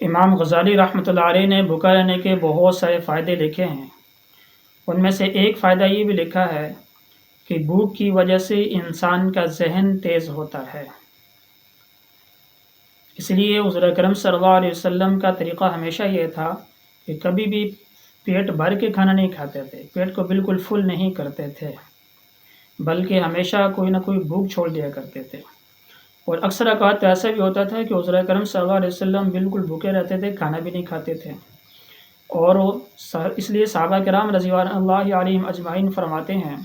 امام غزالی رحمۃ اللہ علیہ نے بھوکا رہنے کے بہت سارے فائدے لکھے ہیں۔ ان میں سے ایک فائدہ یہ بھی لکھا ہے کہ بھوک کی وجہ سے انسان کا ذہن تیز ہوتا ہے۔ اس لیے حضور کرم صلی اللہ علیہ وسلم کا طریقہ ہمیشہ یہ تھا کہ کبھی بھی پیٹ بھر کے کھانا نہیں کھاتے تھے، پیٹ کو بالکل فل نہیں کرتے تھے، بلکہ ہمیشہ کوئی نہ کوئی بھوک چھوڑ دیا کرتے تھے۔ اور اکثر اوقات ایسا بھی ہوتا تھا کہ حضور کرم صلی اللہ علیہ وسلم بالکل بھوکے رہتے تھے، کھانا بھی نہیں کھاتے تھے۔ اور اس لیے صحابہ کرام رضی اللہ علیہ اجمعین فرماتے ہیں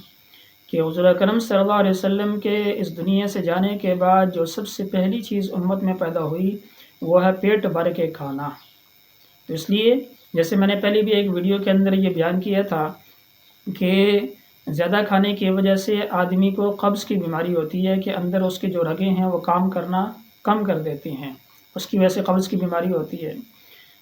کہ حضور کرم صلی اللہ علیہ وسلم کے اس دنیا سے جانے کے بعد جو سب سے پہلی چیز امت میں پیدا ہوئی، وہ ہے پیٹ بھر کے کھانا۔ تو اس لیے جیسے میں نے پہلے بھی ایک ویڈیو کے اندر یہ بیان کیا تھا کہ زیادہ کھانے کی وجہ سے آدمی کو قبض کی بیماری ہوتی ہے کہ اندر اس کے جو رگیں ہیں وہ کام کرنا کم کر دیتی ہیں، اس کی وجہ سے قبض کی بیماری ہوتی ہے۔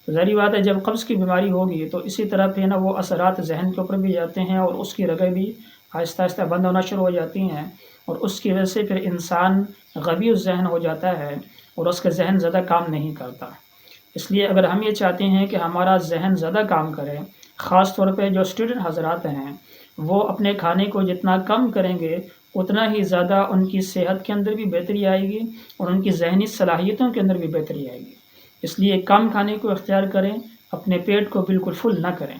تو ظاہری بات ہے، جب قبض کی بیماری ہوگی تو اسی طرح پہ نا وہ اثرات ذہن کے اوپر بھی جاتے ہیں اور اس کی رگیں بھی آہستہ آہستہ بند ہونا شروع ہو جاتی ہیں۔ اور اس کی وجہ سے پھر انسان غبی ذہن ہو جاتا ہے اور اس کا ذہن زیادہ کام نہیں کرتا۔ اس لیے اگر ہم یہ چاہتے ہیں کہ ہمارا ذہن زیادہ کام کرے، خاص طور پہ جو اسٹوڈنٹ حضرات ہیں وہ اپنے کھانے کو جتنا کم کریں گے، اتنا ہی زیادہ ان کی صحت کے اندر بھی بہتری آئے گی اور ان کی ذہنی صلاحیتوں کے اندر بھی بہتری آئے گی۔ اس لیے کم کھانے کو اختیار کریں، اپنے پیٹ کو بالکل فل نہ کریں۔